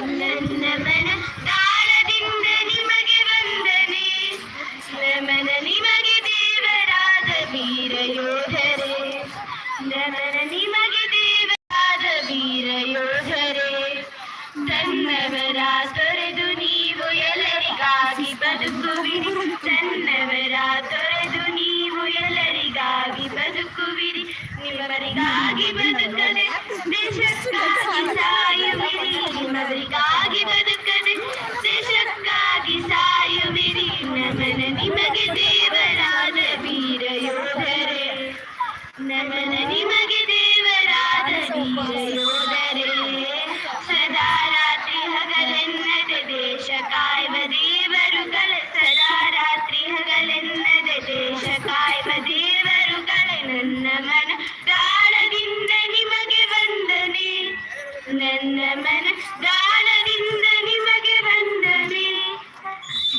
ನನ್ನ ಮನ ತಾಳದಿಂದ ನಿಮಗೆ ವಂದನೆ ನಮನ ನಿಮಗೆ ದೇವರಾದ ವೀರ ಯೋಧರೇ ನಮನ ನಿಮಗೆ ದೇವರಾದ ವೀರ ಯೋಧರೇ ತನ್ನವರ ತೊರೆದು ನೀವು ಎಲ್ಲರಿಗಾಗಿ ಬದುಕುವಿರಿ ತನ್ನವರ ತೊರೆದು ನೀವು ಎಲ್ಲರಿಗಾಗಿ ಬದುಕುವಿರಿ ನಿಮ್ಮವರಿಗಾಗಿ ಬದುಕದೆ ದೇಶಕ್ಕಾಗಿ ಸಾಯುವಿರಿ ನನ್ನ ಮನ ಗಾಳದಿಂದ ನಿಮಗೆ ವಂದನೆ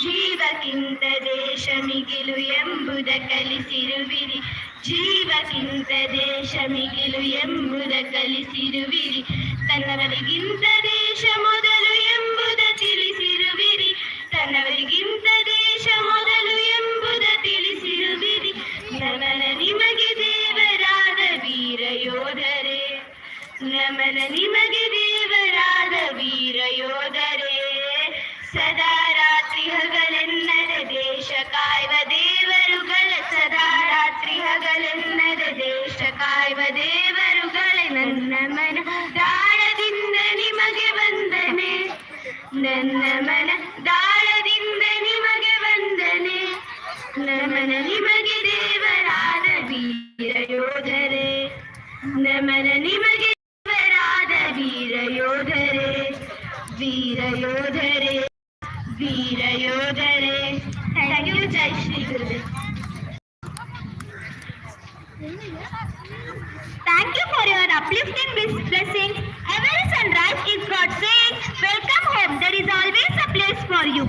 ಜೀವಕ್ಕಿಂತ ದೇಶ ಮಿಗಿಲು ಎಂಬುದ ಕಲಿಸಿರುವಿರಿ. ಜೀವಕ್ಕಿಂತ ದೇಶ ಮಿಗಿಲು ಎಂಬುದ ಕಲಿಸಿರುವಿರಿ. ತನ್ನವರಿಗಿಂತ ದೇಶ ಮೊದಲು ಎಂಬುದ ತಿಳಿಸಿರುವಿರಿ. ತನ್ನವರಿಗಿಂತ ಸದಾ ರಾತ್ರಿ ಹಗಲೆನ್ನದ ದೇಶ ಕಾಯುವ ದೇವರುಗಳ, ಸದಾ ರಾತ್ರಿ ಹಗಲೆನ್ನದ ದೇಶ ಕಾಯುವ ದೇವರುಗಳ, ನನ್ನ ಮನ ದಾಳದಿಂದ ನಿಮಗೆ ವಂದನೆ, ನನ್ನ ಮನ ದಾಳದಿಂದ ನಿಮಗೆ ವಂದನೆ ನಮನ ನಿಮಗೆ ದೇವರಾದ ವೀರ ಯೋಧರೇ ನಮನ ನಿಮಗೆ よ。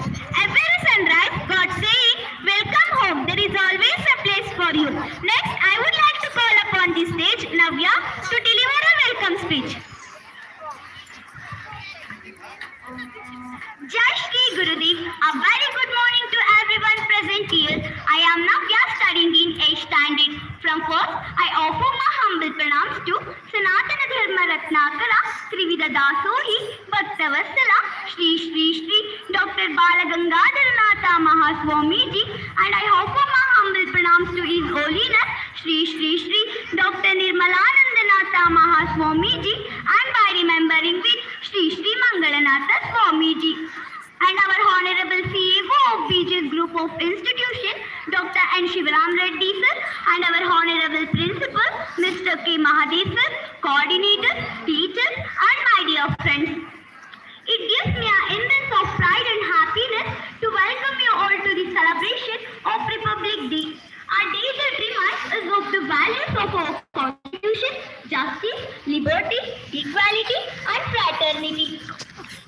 Mahaswamiji, and I offer my humble pranams to His Holiness, Shri Shri Shri, Dr. Nirmalanandanatha Mahaswamiji, and by remembering with Shri Shri Mangalanatha Swamiji and our Honorable CEO of BJ's Group of Institution, Dr. N. Shivaram Reddy sir, and our Honorable Principal, Mr. K. Mahadev sir, Coordinator, teachers, and my dear friends. It gives me an immense of pride and happiness to welcome you all to the celebration of Our day that reminds us of the values of our Constitution, justice, liberty, equality, and fraternity.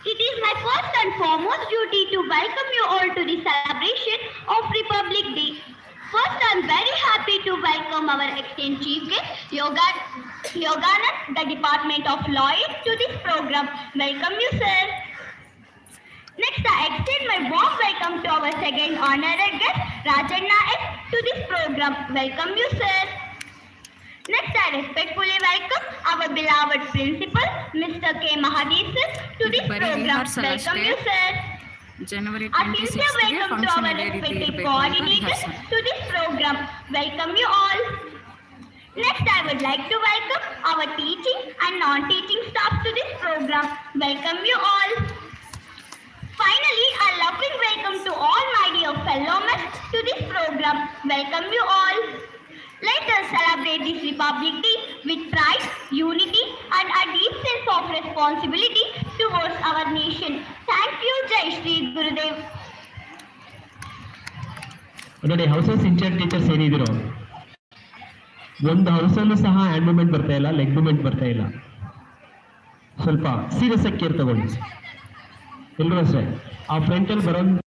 It is my first and foremost duty to welcome you all to the celebration of Republic Day. First, I am very happy to welcome our exchange chief guest, Yoga, Yoganand, the Department of Law, to this program. Welcome you, sir. I extend my warm welcome to our second honored guest, Rajan Naik, to this program. Welcome you, sir. Next, I respectfully welcome our beloved principal, Mr. K. Mahadesar, to this program. Welcome you, sir. January 26th, welcome to our respected coordinators to this program. Welcome you all. Next, I would like to welcome our teaching and non-teaching staff to this program. Welcome you all. Finally, a loving welcome to all my dear fellow men to this program. Welcome you all. Let us celebrate this Republic Day with pride, unity, and a deep sense of responsibility towards our nation. Thank you, Jai Shri Gurudev. ನೋಡಿ houses sincere teachers ಏನಿದಿರೋ ಒಂದು ಹೌಸಲ್ಲೂ ಸಹ hand moment ಬರ್ತಾ ಇಲ್ಲ leg moment ಬರ್ತಾ ಇಲ್ಲ ಸ್ವಲ್ಪ serious ಆಗಿ care ತಗೊಳ್ಳಿ चिल्ड्रस है आप फ्रेंटल बरन